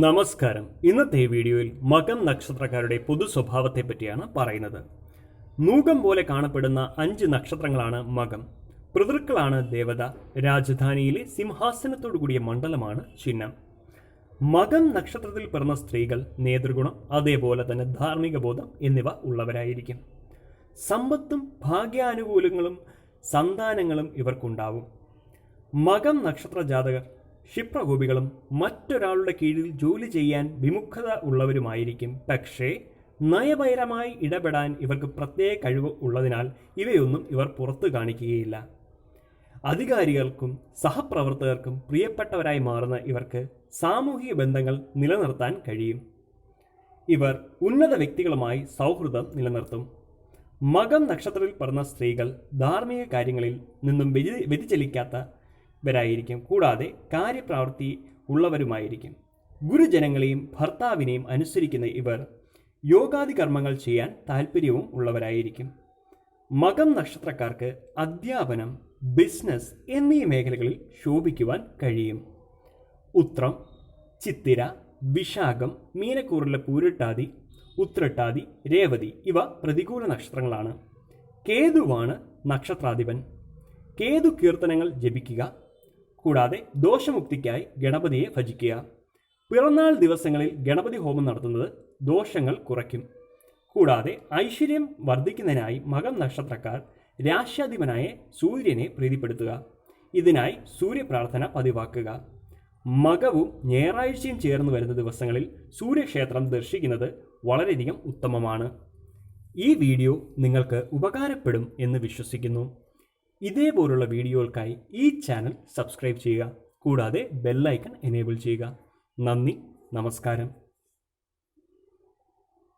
നമസ്കാരം. ഇന്നത്തെ വീഡിയോയിൽ മകം നക്ഷത്രക്കാരുടെ പൊതു സ്വഭാവത്തെ പറ്റിയാണ് പറയുന്നത്. നൂകം പോലെ കാണപ്പെടുന്ന അഞ്ച് നക്ഷത്രങ്ങളാണ് മകം. പിതൃക്കളാണ് ദേവത. രാജധാനിയിലെ സിംഹാസനത്തോടു കൂടിയ മണ്ഡലമാണ് ചിഹ്നം. മകം നക്ഷത്രത്തിൽ പിറന്ന സ്ത്രീകൾ നേതൃഗുണം അതേപോലെ തന്നെ ധാർമ്മിക ബോധം എന്നിവ ഉള്ളവരായിരിക്കും. സമ്പത്തും ഭാഗ്യാനുകൂലങ്ങളും സന്താനങ്ങളും ഇവർക്കുണ്ടാവും. മകം നക്ഷത്ര ജാതകർ ക്ഷിപ്രകോപികളും മറ്റൊരാളുടെ കീഴിൽ ജോലി ചെയ്യാൻ വിമുഖത ഉള്ളവരുമായിരിക്കും. പക്ഷേ നയപരമായി ഇടപെടാൻ ഇവർക്ക് പ്രത്യേക കഴിവ് ഉള്ളതിനാൽ ഇവയൊന്നും ഇവർ പുറത്തു കാണിക്കുകയില്ല. അധികാരികൾക്കും സഹപ്രവർത്തകർക്കും പ്രിയപ്പെട്ടവരായി മാറുന്ന ഇവർക്ക് സാമൂഹിക ബന്ധങ്ങൾ നിലനിർത്താൻ കഴിയും. ഇവർ ഉന്നത വ്യക്തികളുമായി സൗഹൃദം നിലനിർത്തും. മകം നക്ഷത്രത്തിൽ പറഞ്ഞ സ്ത്രീകൾ ധാർമ്മിക കാര്യങ്ങളിൽ നിന്നും വ്യതി വ്യതിചലിക്കാത്തവരായിരിക്കും കൂടാതെ കാര്യപ്രവൃത്തി ഉള്ളവരുമായിരിക്കും. ഗുരുജനങ്ങളെയും ഭർത്താവിനെയും അനുസരിക്കുന്ന ഇവർ യോഗാദി കർമ്മങ്ങൾ ചെയ്യാൻ താല്പര്യവും ഉള്ളവരായിരിക്കും. മകം നക്ഷത്രക്കാർക്ക് അധ്യാപനം ബിസിനസ് എന്നീ മേഖലകളിൽ ശോഭിക്കുവാൻ കഴിയും. ഉത്രം ചിത്തിര വിശാഖം മീനക്കൂറിലെ പൂരിട്ടാതി ഉത്രട്ടാതി രേവതി ഇവ പ്രതികൂല നക്ഷത്രങ്ങളാണ്. കേതുവാണ് നക്ഷത്രാധിപൻ. കേതു കീർത്തനങ്ങൾ ജപിക്കുക കൂടാതെ ദോഷമുക്തിക്കായി ഗണപതിയെ ഭജിക്കുക. പിറന്നാൾ ദിവസങ്ങളിൽ ഗണപതി ഹോമം നടത്തുന്നത് ദോഷങ്ങൾ കുറയ്ക്കും. കൂടാതെ ഐശ്വര്യം വർദ്ധിക്കുന്നതിനായി മകം നക്ഷത്രക്കാർ രാശ്യാധിപനായ സൂര്യനെ പ്രീതിപ്പെടുത്തുക. ഇതിനായി സൂര്യപ്രാർത്ഥന പതിവാക്കുക. മകവും ഞായറാഴ്ചയും ചേർന്ന് വരുന്ന ദിവസങ്ങളിൽ സൂര്യക്ഷേത്രം ദർശിക്കുന്നത് വളരെയധികം ഉത്തമമാണ്. ഈ വീഡിയോ നിങ്ങൾക്ക് ഉപകാരപ്പെടും എന്ന് വിശ്വസിക്കുന്നു. ഇതേപോലുള്ള വീഡിയോകൾക്കായി ഈ ചാനൽ സബ്സ്ക്രൈബ് ചെയ്യുക. കൂടാതെ ബെല്ലൈക്കൺ എനേബിൾ ചെയ്യുക. നന്ദി. നമസ്കാരം.